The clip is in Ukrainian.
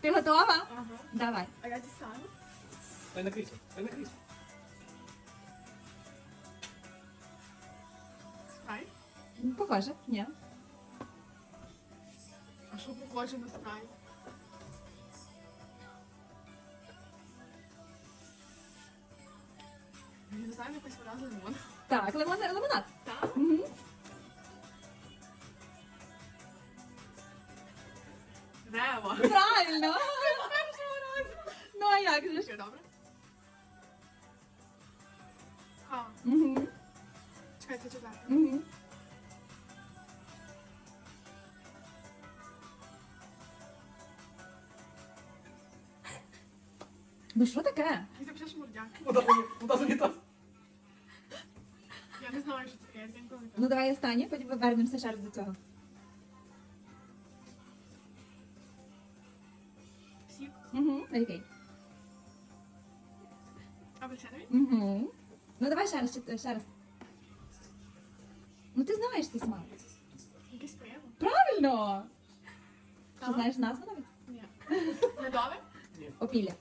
Ти готова? Ага. Давай. А я дістану. Дай на крісло, дай на крісло. Спрайт. Ну, Похоже, ні. А що похоже на спрайт? Я не знаю, якось вона лимон. Так, лимон, лимонад. Рево. Правильно. Ну а як же ж? Що, добре? А, чекай, це четверте. Угу. Ну що таке? І це вже шмурдяк. Вода, вода. Я не знаю, що таке, я не Ну давай останнє, потім повернемося ще раз до цього. Сік. Угу. Окей. Апельсиновий. Угу. Ну давай ще раз, ще- ще раз. Ну ти знаєш цей смак. Якийсь пиво. Правильно! Ти Так. знаєш назву навіть? Ні. Медове? Опілля.